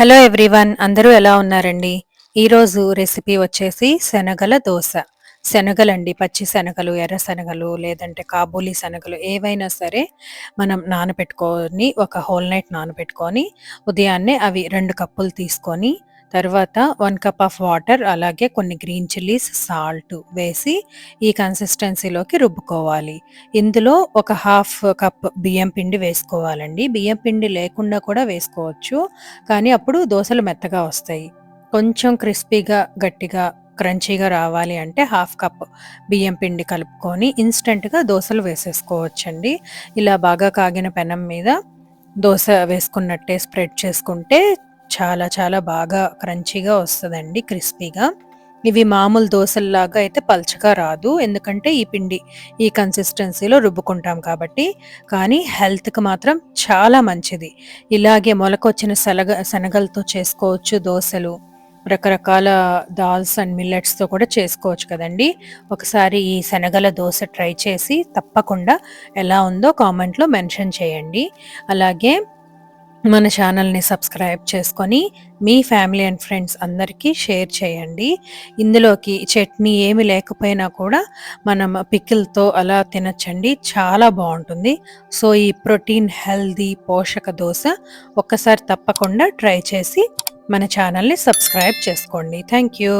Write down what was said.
Hello everyone అందరూ ఎలా ఉన్నారండి? ఈరోజు రెసిపీ వచ్చేసి శనగల దోశ. శనగలండి పచ్చి శనగలు ఎర్ర శనగలు లేదంటే కాబూలీ శనగలు ఏవైనా సరే మనం నానబెట్టుకొని ఒక హోల్ నైట్ నానబెట్టుకొని ఉదయాన్నే అవి రెండు కప్పులు తీసుకొని తర్వాత వన్ కప్ ఆఫ్ వాటర్ అలాగే కొన్ని గ్రీన్ చిల్లీస్ సాల్ట్ వేసి ఈ కన్సిస్టెన్సీలోకి రుబ్బుకోవాలి. ఇందులో ఒక హాఫ్ కప్ బియ్యం పిండి వేసుకోవాలండి. బియ్యం పిండి లేకుండా కూడా వేసుకోవచ్చు కానీ అప్పుడు దోశలు మెత్తగా వస్తాయి. కొంచెం క్రిస్పీగా గట్టిగా క్రంచీగా రావాలి అంటే హాఫ్ కప్ బియ్యం పిండి కలుపుకొని ఇన్స్టెంట్గా దోశలు వేసేసుకోవచ్చండి. ఇలా బాగా కాగిన పెనం మీద దోశ వేసుకున్నట్టే స్ప్రెడ్ చేసుకుంటే చాలా చాలా బాగా క్రంచీగా వస్తుందండి క్రిస్పీగా. ఇవి మామూలు దోశల్లాగా అయితే పల్చగా రాదు. ఎందుకంటే ఈ పిండి ఈ కన్సిస్టెన్సీలో రుబ్బుకుంటాం కాబట్టి. కానీ హెల్త్కి మాత్రం చాలా మంచిది. ఇలాగే మొలకొచ్చిన శనగ శనగలతో చేసుకోవచ్చు దోశలు. రకరకాల దాల్స్ అండ్ మిల్లెట్స్తో కూడా చేసుకోవచ్చు కదండి. ఒకసారి ఈ శనగల దోశ ట్రై చేసి తప్పకుండా ఎలా ఉందో కామెంట్లో మెన్షన్ చేయండి. అలాగే మన ఛానల్ని సబ్స్క్రైబ్ చేసుకొని మీ ఫ్యామిలీ అండ్ ఫ్రెండ్స్ అందరికీ షేర్ చేయండి. ఇందులోకి చట్నీ ఏమి లేకపోయినా కూడా మనం పికిల్తో అలా తినచ్చండి. చాలా బాగుంటుంది. సో ఈ ప్రోటీన్ హెల్దీ పోషక దోశ ఒక్కసారి తప్పకుండా ట్రై చేసి మన ఛానల్ని సబ్స్క్రైబ్ చేసుకోండి. Thank you.